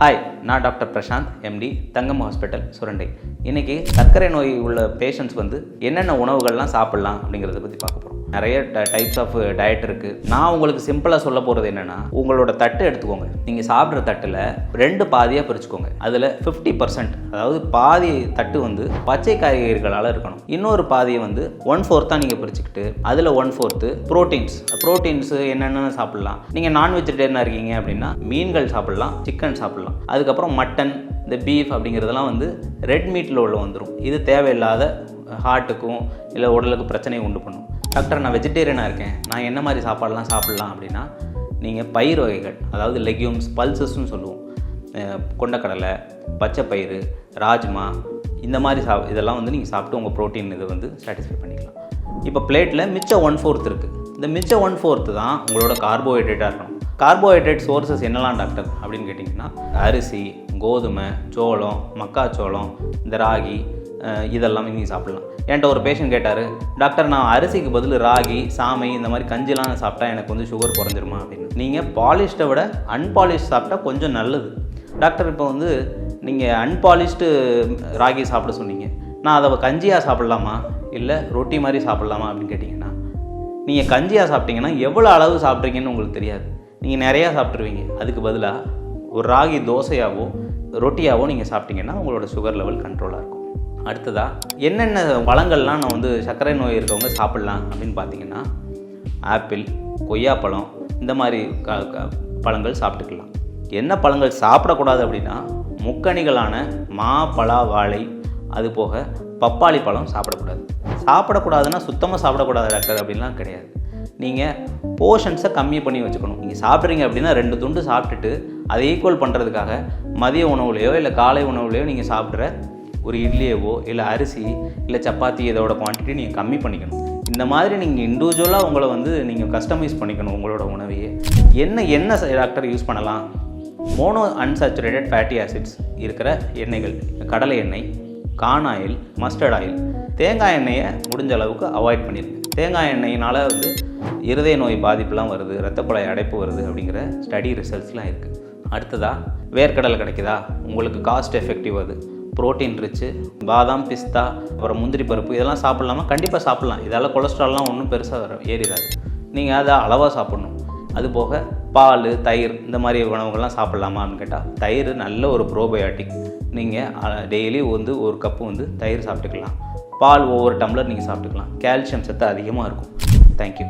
Hi நான் doctor Prasanth MD Thangam hospital Surandai. இன்றைக்கி சர்க்கரை நோய் உள்ள பேஷண்ட்ஸ் வந்து என்னென்ன உணவுகள்லாம் சாப்பிட்லாம் அப்படிங்கிறத பற்றி பார்க்க போகிறோம் நிறைய டைப்ஸ் ஆஃப் டயட் இருக்குது நான் உங்களுக்கு சிம்பிளாக சொல்ல போகிறது என்னென்னா உங்களோட தட்டு எடுத்துக்கோங்க. நீங்கள் சாப்பிட்ற தட்டில் ரெண்டு பாதியாக பிரிச்சுக்கோங்க. அதில் ஃபிஃப்டி பர்சன்ட் அதாவது பாதி தட்டு வந்து பச்சை காய்கறிகளால் இருக்கணும். இன்னொரு பாதியை வந்து ஒன் ஃபோர்த்தாக நீங்கள் பிரிச்சுக்கிட்டு அதில் ஒன் ஃபோர்த்து ப்ரோட்டீன்ஸ் ப்ரோட்டீன்ஸு என்னென்னு சாப்பிட்லாம்? நீங்கள் நான் வெஜிடேரியனாக இருக்கீங்க அப்படின்னா மீன்கள் சாப்பிட்லாம் சிக்கன் சாப்பிட்லாம். அதுக்கப்புறம் மட்டன் இந்த பீஃப் அப்படிங்கிறதெல்லாம் வந்து ரெட் மீட்டில் உள்ள வந்துடும் இது தேவையில்லாத ஹார்ட்டுக்கும் இல்லை உடலுக்கு பிரச்சனையை உண்டு பண்ணும். டாக்டர் நான் வெஜிடேரியனாக இருக்கேன். நான் என்ன மாதிரி சாப்பாடெலாம் சாப்பிட்லாம் அப்படின்னா நீங்கள் பயிர் வகைகள் அதாவது லெக்யூம்ஸ் பல்சஸ்ன்னு சொல்லுவோம். கொண்டக்கடலை பச்சை பயிறு ராஜ்மா இந்த மாதிரி சா இதெல்லாம் வந்து நீங்கள் சாப்பிட்டு உங்கள் ப்ரோட்டீன் இதை வந்து சாட்டிஸ்ஃபை பண்ணிக்கலாம். இப்போ பிளேட்டில் மிச்சம் ஒன் ஃபோர்த் இருக்குது இந்த மிச்சம் ஒன் ஃபோர்த்து தான் உங்களோட கார்போஹைட்ரேட்டாக இருக்கணும். கார்போஹைட்ரேட் சோர்சஸ் என்னெல்லாம் டாக்டர் அப்படின்னு கேட்டிங்கன்னா அரிசி கோதுமை சோளம் மக்காச்சோளம் இந்த ராகி இதெல்லாம் நீங்கள் சாப்பிட்லாம். என்கிட்ட ஒரு பேஷண்ட் கேட்டார் டாக்டர் நான் அரிசிக்கு பதில் ராகி சாமை இந்த மாதிரி கஞ்சிலாம் சாப்பிட்டா எனக்கு வந்து சுகர் குறைஞ்சிருமா? அப்படின்னு. நீங்கள் பாலிஷ்டை விட அன்பாலிஷ் சாப்பிட்டா கொஞ்சம் நல்லது. டாக்டர் இப்போ வந்து நீங்கள் அன்பாலிஷ்டு ராகி சாப்பிட சொன்னீங்க. நான் அதை கஞ்சியாக சாப்பிட்லாமா? இல்லை ரொட்டி மாதிரி சாப்பிட்லாமா அப்படின்னு கேட்டிங்கன்னா நீங்கள் கஞ்சியாக சாப்பிட்டீங்கன்னா எவ்வளோ அளவு சாப்பிட்றீங்கன்னு உங்களுக்கு தெரியாது. நீங்கள் நிறையா சாப்பிட்ருவீங்க அதுக்கு பதிலாக ஒரு ராகி தோசையாவோ ரொட்டியாவோ நீங்கள் சாப்பிட்டீங்கன்னா உங்களோட சுகர் லெவல் கண்ட்ரோலாக இருக்கும். அடுத்ததாக என்னென்ன பழங்கள்லாம் நான் வந்து சர்க்கரை நோய் இருக்கவங்க சாப்பிட்லாம் அப்படின்னு பார்த்தீங்கன்னா ஆப்பிள் கொய்யாப்பழம் இந்த மாதிரி க க பழங்கள் சாப்பிட்டுக்கலாம். என்ன பழங்கள் சாப்பிடக்கூடாது அப்படின்னா முக்கணிகளான மா பலா வாழை அது போக பப்பாளி பழம் சாப்பிடக்கூடாது. சாப்பிடக்கூடாதுன்னா சுத்தமாக சாப்பிடக்கூடாது டாக்டர் அப்படின்லாம் கிடையாது. நீங்கள் போர்ஷன்ஸை கம்மி பண்ணி வச்சுக்கணும். நீங்கள் சாப்பிட்றீங்க அப்படின்னா ரெண்டு துண்டு சாப்பிட்டுட்டு அதை ஈக்குவல் பண்ணுறதுக்காக மதிய உணவுலையோ இல்லை காலை உணவுலையோ நீங்கள் சாப்பிட்ற ஒரு இட்லியவோ இல்லை அரிசி இல்லை சப்பாத்தி இதோட குவான்டிட்டி நீங்கள் கம்மி பண்ணிக்கணும். இந்த மாதிரி நீங்கள் இண்டிவிஜுவலாக உங்களை வந்து நீங்கள் கஸ்டமைஸ் பண்ணிக்கணும் உங்களோட உணவையே. என்ன என்ன டாக்டர் யூஸ் பண்ணலாம்? மோனோ அன்சாச்சுரேட்டட் ஃபேட்டி ஆசிட்ஸ் இருக்கிற எண்ணெய்கள் கடலை எண்ணெய் கான் ஆயில் மஸ்டர்ட் ஆயில் தேங்காய் எண்ணெயை முடிஞ்ச அளவுக்கு அவாய்ட் பண்ணிடுங்க தேங்காய் எண்ணெயினால் வந்து இருதய நோய் பாதிப்புலாம் வருது ரத்த அடைப்பு வருது அப்படிங்கிற ஸ்டடி ரிசல்ட்ஸ்லாம் இருக்குது அடுத்ததாக வேர்க்கடலை கிடைக்குதா? உங்களுக்கு காஸ்ட் எஃபெக்டிவ் அது. புரோட்டீன் ரிச்சு பாதாம் பிஸ்தா அப்புறம் முந்திரி பருப்பு இதெல்லாம் சாப்பிட்லாமா? கண்டிப்பாக சாப்பிட்லாம். இதால் கொலஸ்ட்ரால்லாம் ஒன்றும் பெருசாக வர ஏறிடாது நீங்கள் அதை அளவாக சாப்பிட்ணும். அதுபோக பால் தயிர் இந்த மாதிரி உணவுகள்லாம் சாப்பிட்லாமான்னு கேட்டால் தயிர் நல்ல ஒரு ப்ரோபயோட்டிக் நீங்கள் டெய்லி வந்து ஒரு கப்பு வந்து தயிர் சாப்பிட்டுக்கலாம். பால் ஒவ்வொரு டம்ளர் நீங்கள் சாப்பிட்டுக்கலாம். கால்சியம் சத்து அதிகமாக இருக்கும். தேங்க்யூ